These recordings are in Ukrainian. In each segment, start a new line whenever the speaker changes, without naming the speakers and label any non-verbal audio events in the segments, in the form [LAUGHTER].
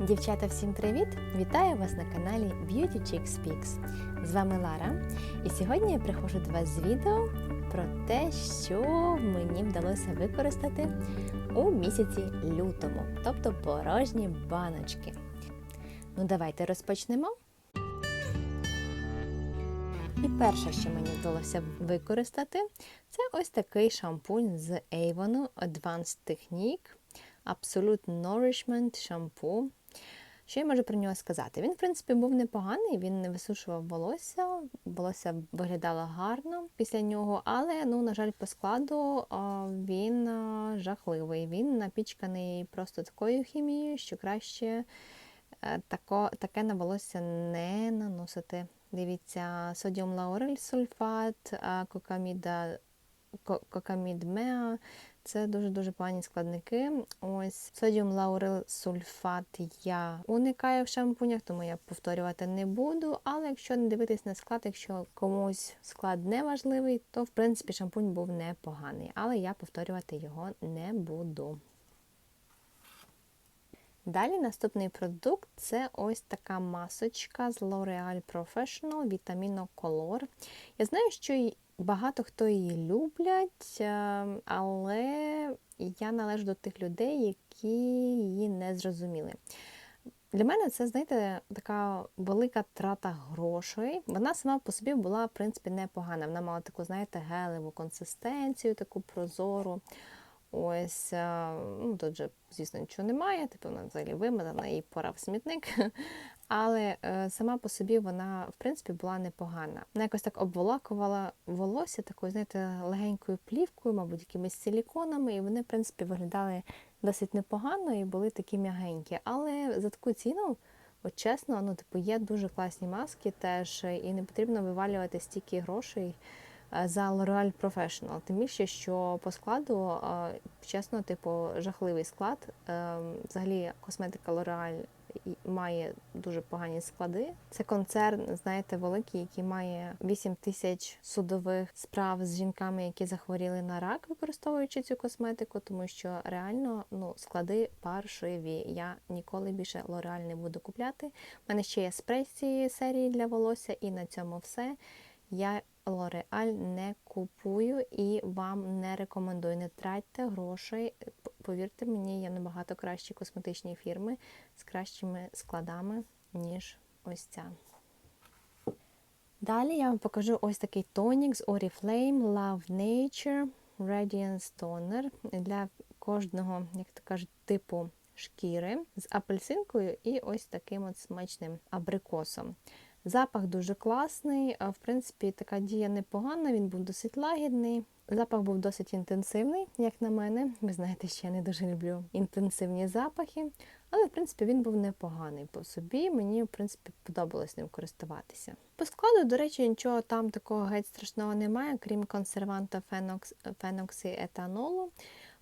Дівчата, всім привіт! Вітаю вас на каналі Beauty Chick Speaks. З вами Лара. І сьогодні я приходжу до вас з відео про те, що мені вдалося використати у місяці лютому, тобто порожні баночки. Ну, давайте розпочнемо. І перше, що мені вдалося використати, це ось такий шампунь з Avon Advanced Technique Absolute Nourishment шампу. Що я можу про нього сказати? Він, в принципі, був непоганий, він не висушував волосся, волосся виглядало гарно після нього, але, ну, на жаль, по складу він жахливий. Він напічканий просто такою хімією, що краще е, тако, таке на волосся не наносити. Дивіться, содіум лаурель сульфат, кокамід меа. Це дуже-дуже погані складники. Ось содіум лаурил сульфат я уникаю в шампунях, тому я повторювати не буду. Але якщо не дивитись на склад, якщо комусь склад не важливий, то в принципі шампунь був непоганий. Але я повторювати його не буду. Далі наступний продукт це ось така масочка з L'Oreal Professional Vitamino Color. Я знаю, що багато хто її люблять, е, але я належу до тих людей, які її не зрозуміли. Для мене це, знаєте, така велика трата грошей. Вона сама по собі була, в принципі, непогана. Вона мала таку, знаєте, гелеву консистенцію, таку прозору. Ось, е, ну тут же, звісно, нічого немає, типу вона взагалі вимазана і пора в смітник. [LAUGHS] Але е, сама по собі вона, в принципі, була непогана. Вона якось так обволакувала волосся такою, знаєте, легенькою плівкою, мабуть, якимись силіконами, і вони, в принципі, виглядали досить непогано і були такі м'ягенькі. Але за таку ціну, от чесно, ну, типу, є дуже класні маски теж, і не потрібно вивалювати стільки грошей. Е, за L'Oreal Professional. Тим більше, що по складу, е, чесно, типу, жахливий склад. Е, взагалі, косметика L'Oreal має дуже погані склади. Це концерн, знаєте, великий, який має 8 тисяч судових справ з жінками, які захворіли на рак, використовуючи цю косметику, тому що реально ну, склади паршиві. Я ніколи більше L'Oreal не буду купляти. У мене ще є спрей з цієї серії для волосся, і на цьому все. Я L'Oreal не купую і вам не рекомендую. Не тратьте грошей. Повірте мені, є набагато кращі косметичні фірми з кращими складами, ніж ось ця. Далі я вам покажу ось такий тонік з Oriflame Love Nature Radiance Toner для кожного, як то кажуть, типу шкіри з апельсинкою і ось таким от смачним абрикосом. Запах дуже класний, в принципі, така дія непогана, він був досить лагідний. Запах був досить інтенсивний, як на мене. Ви знаєте, що я не дуже люблю інтенсивні запахи, але в принципі він був непоганий по собі. Мені в принципі подобалось ним користуватися. По складу, до речі, нічого там такого геть страшного немає, крім консерванта фенокс, феноксі етанолу.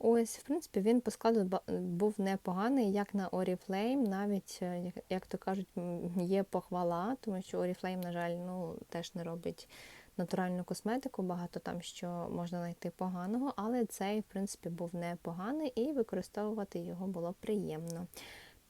Ось, в принципі, він по складу був непоганий, як на Oriflame, навіть, е, як то кажуть, є похвала, тому що Oriflame, на жаль, ну, теж не робить натуральну косметику, багато там що можна знайти поганого, але цей, в принципі, був непоганий і використовувати його було приємно.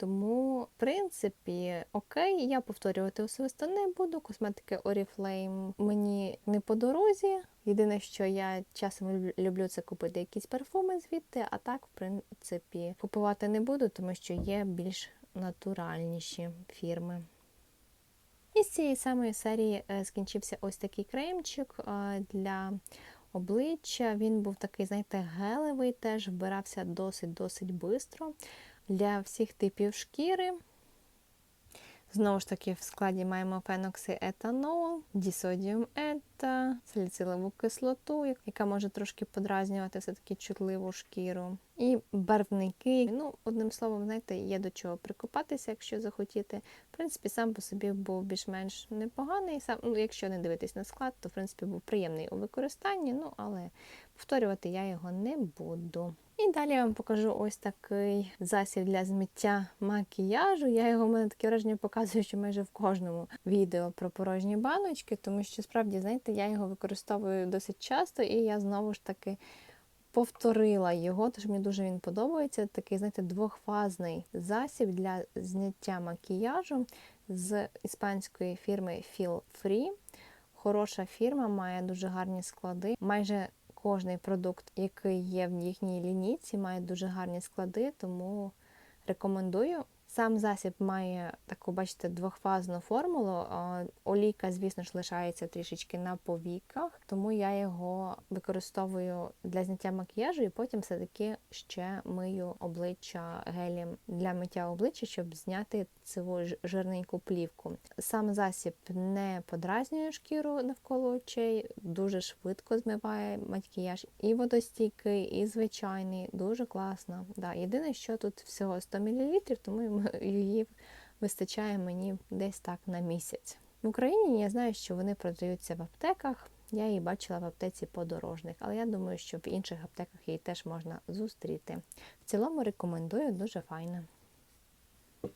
Тому, в принципі, окей, я повторювати особисто не буду. Косметики Oriflame мені не по дорозі. Єдине, що я часом люблю це купити якісь парфуми звідти, а так, в принципі, купувати не буду, тому що є більш натуральніші фірми. І з цієї самої серії е, скінчився ось такий кремчик е, для обличчя. Він був такий, знаєте, гелевий, теж вбирався досить-досить швидко для всіх типів шкіри. Знову ж таки, в складі маємо феноксиетанол, дісодіум ета, саліцилову кислоту, яка може трошки подразнювати все-таки чутливу шкіру. І барвники. Ну, одним словом, знаєте, є до чого прикопатися, якщо захотіти. В принципі, сам по собі був більш-менш непоганий. Сам, ну, Якщо не дивитись на склад, то в принципі був приємний у використанні, ну але повторювати я його не буду. І далі я вам покажу ось такий засіб для змиття макіяжу. Я його в мене таке враження показую, що майже в кожному відео про порожні баночки, тому що справді, знаєте, я його використовую досить часто, і я знову ж таки повторила його, тож мені дуже він подобається. Такий, знаєте, двохфазний засіб для зняття макіяжу з іспанської фірми Feel Free. Хороша фірма, має дуже гарні склади. Майже кожний продукт, який є в їхній лінійці, має дуже гарні склади, тому рекомендую. Сам засіб має таку, бачите, двохфазну формулу. Олійка, звісно ж, лишається трішечки на повіках, тому я його використовую для зняття макіяжу і потім все-таки ще мию обличчя гелем для миття обличчя, щоб зняти цю жирненьку плівку. Сам засіб не подразнює шкіру навколо очей, дуже швидко змиває макіяж. І водостійкий, і звичайний, дуже класно. Да. Єдине, що тут всього 100 мл, тому йому- її вистачає мені десь так на місяць. В Україні я знаю, що вони продаються в аптеках. Я її бачила в аптеці подорожних, але я думаю, що в інших аптеках її теж можна зустріти. В цілому рекомендую, дуже файна.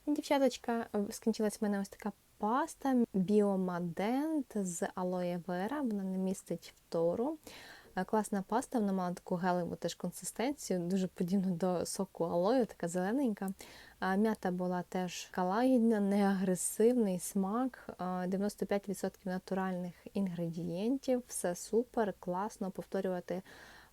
Дівчаточка, скінчилась в мене ось така паста Біомадент з алоє вера. Вона не містить фтору. Е, Класна паста, вона мала таку гелеву теж консистенцію, дуже подібну до соку алою, така зелененька. М'ята була теж калагідна, неагресивний смак, 95% натуральних інгредієнтів, все супер, класно повторювати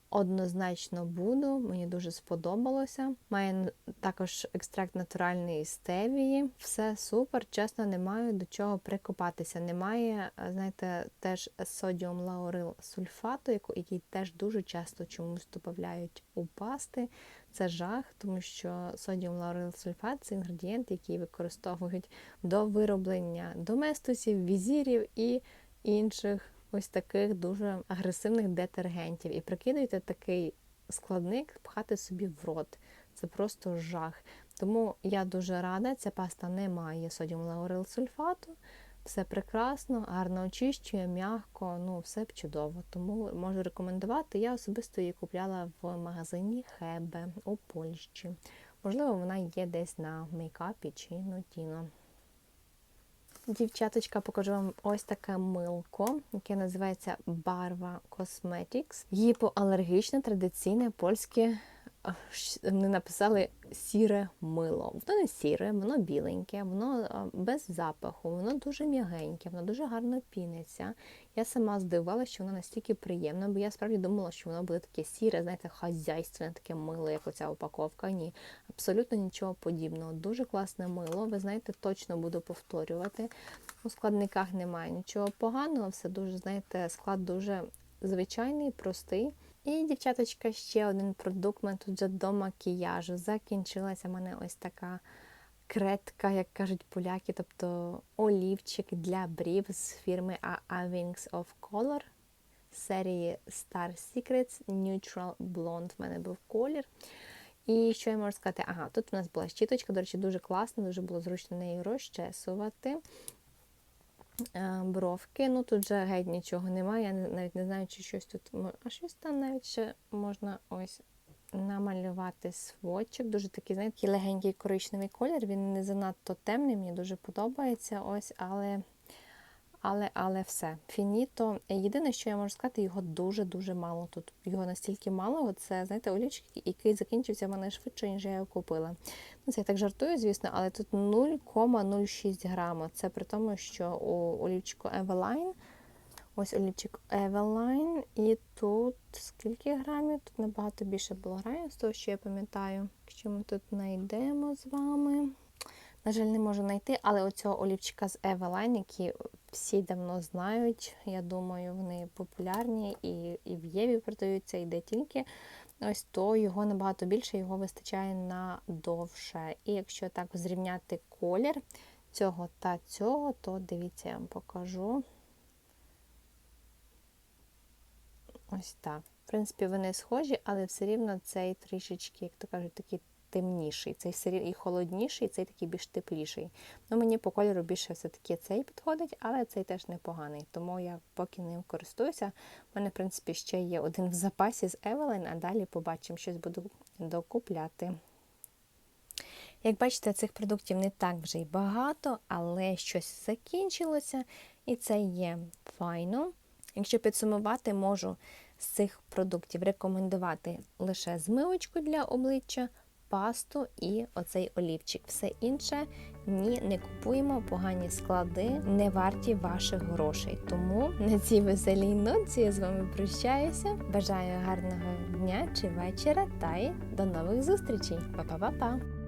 однозначно буду. Мені дуже сподобалося. Має також екстракт натуральної стевії. Все супер. Чесно, не маю до чого прикопатися. Немає, е, знаєте, теж содіум лаурил сульфату, який теж дуже часто чомусь додають у пасти. Це жах, тому що содіум лаурил сульфат це інгредієнт, який використовують до вироблення доместосів, візірів і інших ось таких дуже агресивних детергентів. І прикидуйте такий складник пхати собі в рот. Це просто жах. Тому я дуже рада, ця паста не має содіум лаурил сульфату. Все прекрасно, гарно очищує, м'яко, ну все чудово. Тому можу рекомендувати. Я особисто її купляла в магазині Хебе у Польщі. Можливо, вона є десь на мейкапі чи нотіно. Дівчаточка, покажу вам ось таке милко, яке називається Barva Cosmetics. Гіпоалергічне, традиційне польське. Вони написали сіре мило. Воно не сіре, воно біленьке, воно без запаху, воно дуже м'ягеньке, воно дуже гарно піниться. Я сама здивувалася, що воно настільки приємне, бо я справді думала, що воно буде таке сіре, знаєте, хазяйственне, таке мило, як оця упаковка. Ні, абсолютно нічого подібного. Дуже класне мило. Ви знаєте, точно буду повторювати. У складниках немає нічого поганого, все дуже, знаєте, склад дуже звичайний, простий. І, дівчаточка, ще один продукт. У мене тут вже до макіяжу. Закінчилася в мене ось така кретка, як кажуть поляки, тобто олівчик для брів з фірми A Wings of Color серії Star Secrets Neutral Blonde. В мене був колір. І що я можу сказати? Ага, тут у нас була щіточка, до речі, дуже класна, дуже було зручно нею розчесувати. Е, Бровки, ну тут же геть нічого немає. Я навіть не знаю, чи щось тут. А щось там навіть ще можна ось намалювати сводчик. Дуже такий, знаєте, легенький коричневий колір. Він не занадто темний, мені дуже подобається. Ось, але. Але, але все, фініто. Єдине, що я можу сказати, його дуже-дуже мало тут. Його настільки мало, це, знаєте, олівчик, який закінчився в мене швидше, ніж я його купила. Ну, це я так жартую, звісно, але тут 0,06 грама. Це при тому, що у олівчику Eveline, ось олівчик Eveline, і тут скільки грамів? Тут набагато більше було грамів, з того, що я пам'ятаю. Якщо ми тут знайдемо з вами. На жаль, не можу знайти, але оцього олівчика з Eveline, які всі давно знають. Я думаю, вони популярні і, і в Єві продаються, і де тільки. Ось то його набагато більше, його вистачає на довше. І якщо так зрівняти колір цього та цього, то дивіться, я вам покажу. Ось так. В принципі, вони схожі, але все рівно цей трішечки, як то кажуть, такий темніший. Цей все рівно і холодніший, цей такий більш тепліший. Ну, мені по кольору більше все-таки цей підходить, але цей теж непоганий. Тому я поки ним користуюся. У мене, в принципі, ще є один в запасі з Evelyn, а далі побачимо, щось буду докупляти. Як бачите, цих продуктів не так вже й багато, але щось закінчилося, і це є файно. Якщо підсумувати, можу з цих продуктів рекомендувати лише змивочку для обличчя, пасту і оцей олівчик. Все інше ні, не купуємо погані склади, не варті ваших грошей. Тому на цій веселій ноці я з вами прощаюся. Бажаю гарного дня чи вечора та й до нових зустрічей. Па-па-па-па!